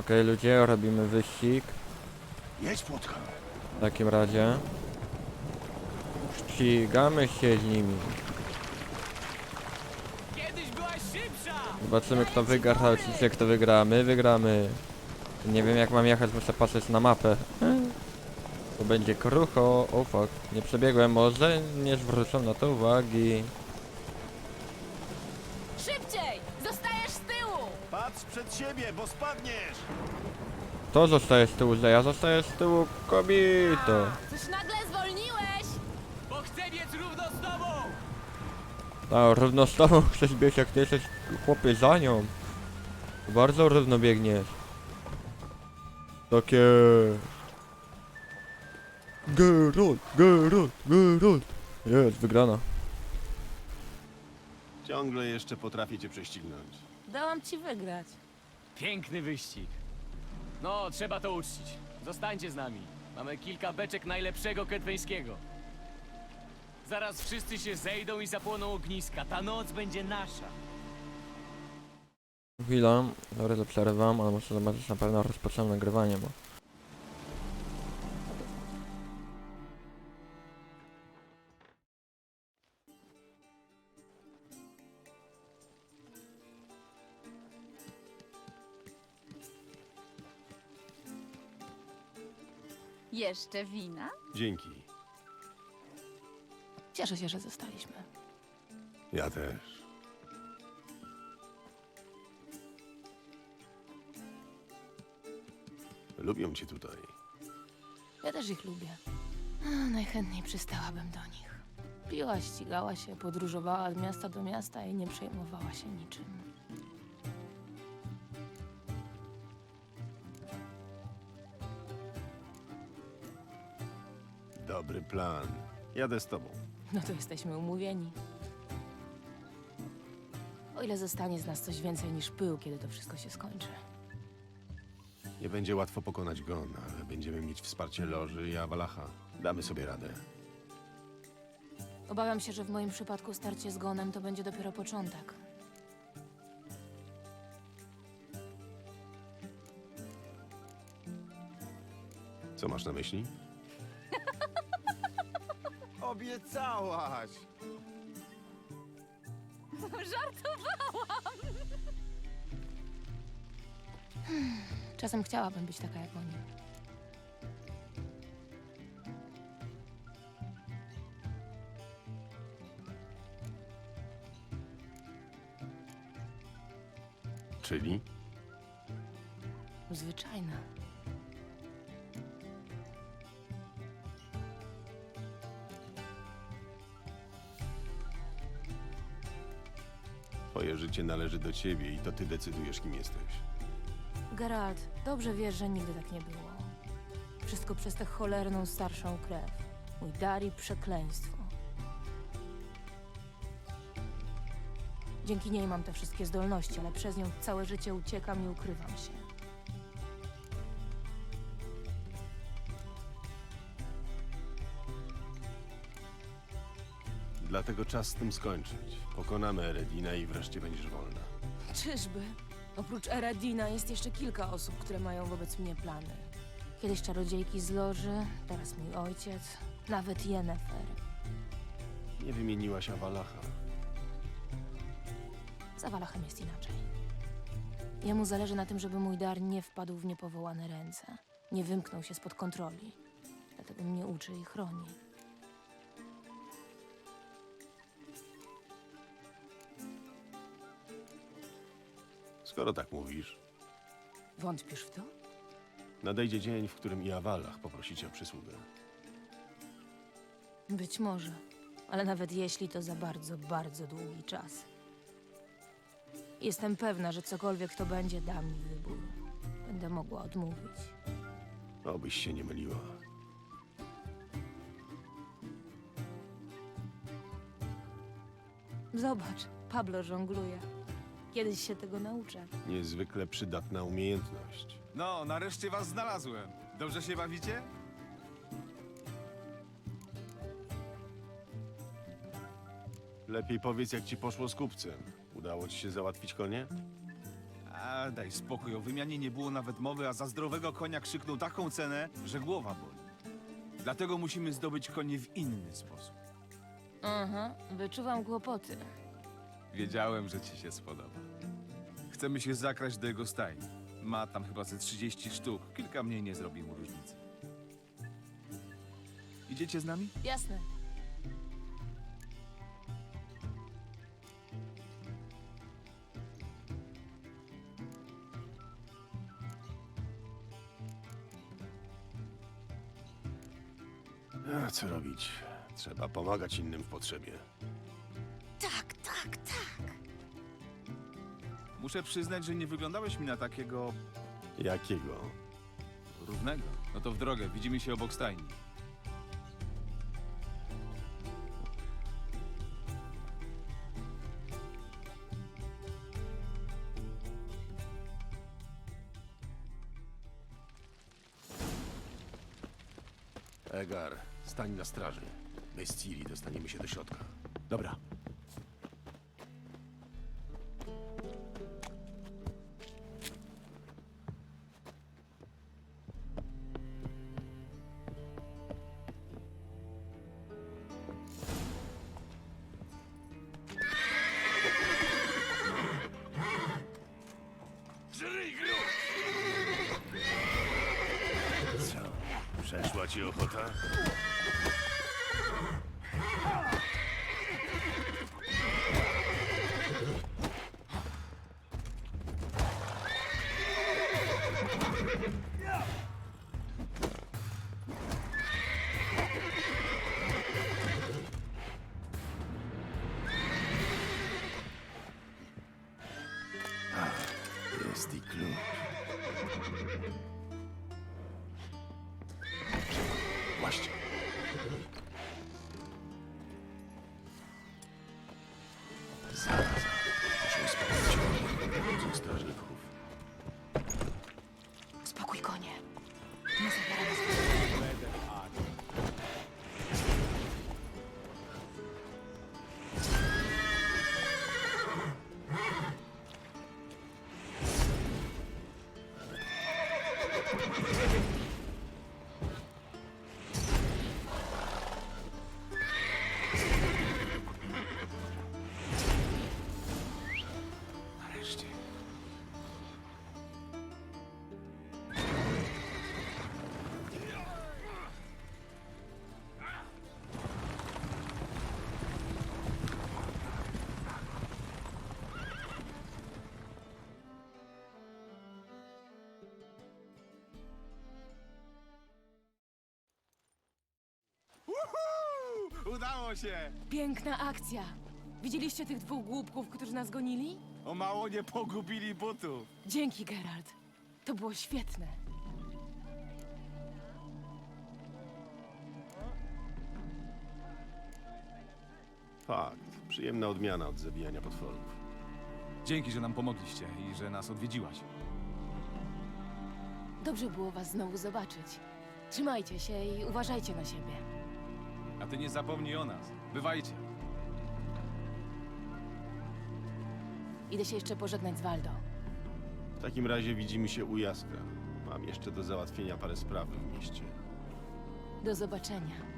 Okej, ludzie, robimy wyścig. Jedź, Płotka. W takim razie. Ścigamy się z nimi. Kiedyś byłaś szybsza! Zobaczymy kto wygra, oczywiście kto wygra. My wygramy. Nie wiem jak mam jechać, muszę patrzeć na mapę. To będzie krucho. O fuck, nie przebiegłem. Może nie zwrócą na to uwagi. Przed siebie, bo spadniesz. To zostaje z tyłu, że ja zostaję z tyłu kobieto. Coś nagle zwolniłeś! Bo chcę biec równo z tobą! A równo z tobą chcesz biegć jak ty jesteś chłopie za nią. Bardzo równo biegniesz. Takie... Geralt, Geralt, Geralt. Jest, wygrana. Ciągle jeszcze potrafię cię prześcignąć. Dałam ci wygrać. Piękny wyścig. No, trzeba to uczcić. Zostańcie z nami. Mamy kilka beczek najlepszego ketweńskiego. Zaraz wszyscy się zejdą i zapłoną ogniska. Ta noc będzie nasza. Chwila, dobra, to przerywam, ale muszę zobaczyć na pewno rozpoczynam nagrywanie, bo... Jeszcze wina? Dzięki. Cieszę się, że zostaliśmy. Ja też. Lubią cię tutaj. Ja też ich lubię. A, najchętniej przystałabym do nich. Piła, ścigała się, podróżowała od miasta do miasta i nie przejmowała się niczym. Dobry plan. Jadę z tobą. No to jesteśmy umówieni. O ile zostanie z nas coś więcej niż pył, kiedy to wszystko się skończy. Nie będzie łatwo pokonać Gon, ale będziemy mieć wsparcie Loży i Awalacha. Damy sobie radę. Obawiam się, że w moim przypadku starcie z Gonem to będzie dopiero początek. Co masz na myśli? Obiecałaś! Czasem chciałabym być taka jak oni. Czyli? Twoje życie należy do ciebie i to ty decydujesz, kim jesteś. Geralt, dobrze wiesz, że nigdy tak nie było. Wszystko przez tę cholerną starszą krew. Mój dar i przekleństwo. Dzięki niej mam te wszystkie zdolności, ale przez nią całe życie uciekam i ukrywam się. Dlatego czas z tym skończyć. Pokonamy Eredina i wreszcie będziesz wolna. Czyżby? Oprócz Eradina jest jeszcze kilka osób, które mają wobec mnie plany. Kiedyś czarodziejki z Loży, teraz mój ojciec, nawet Yennefer. Nie wymieniłaś Awalacha. Z Awalachem jest inaczej. Jemu zależy na tym, żeby mój dar nie wpadł w niepowołane ręce, nie wymknął się spod kontroli. Dlatego mnie uczy i chroni. Skoro tak mówisz, Wątpisz w to? nadejdzie dzień, w którym i Awalach poprosi cię o przysługę. Być może, ale nawet jeśli to za bardzo, bardzo długi czas. Jestem pewna, że cokolwiek to będzie, da mi wybór. Będę mogła odmówić. Obyś się nie myliła. Zobacz, Pablo żongluje. Kiedyś się tego nauczę. Niezwykle przydatna umiejętność. No, nareszcie was znalazłem. Dobrze się bawicie? Lepiej powiedz, jak ci poszło z kupcem. Udało ci się załatwić konie? A daj spokój, o wymianie nie było nawet mowy, a za zdrowego konia krzyknął taką cenę, że głowa boli. Dlatego musimy zdobyć konie w inny sposób. Aha, wyczuwam kłopoty. Wiedziałem, że ci się spodoba. Chcemy się zakraść do jego stajni. Ma tam chyba ze 30 sztuk. Kilka mniej nie zrobi mu różnicy. Idziecie z nami? Jasne. A co robić? Trzeba pomagać innym w potrzebie. Muszę przyznać, że nie wyglądałeś mi na takiego Jakiego? równego. No to w drogę, widzimy się obok stajni. Egar, stań na straży. My z Ciri dostaniemy się do środka. Dobra. Ci ochota? A, Jest i. Właśnie. Zaraz. Muszę uspokoić obozu strażników. Spokój, konie. Nie zabieramy Nareszcie. Udało się! Piękna akcja. Widzieliście tych dwóch głupków, którzy nas gonili? O mało nie pogubili butów. Dzięki, Geralt. To było świetne. Fakt. Przyjemna odmiana od zabijania potworów. Dzięki, że nam pomogliście i że nas odwiedziłaś. Dobrze było was znowu zobaczyć. Trzymajcie się i uważajcie na siebie. A ty nie zapomnij o nas. Bywajcie. Idę się jeszcze pożegnać z Waldo. W takim razie widzimy się u Jaskra. Mam jeszcze do załatwienia parę spraw w mieście. Do zobaczenia.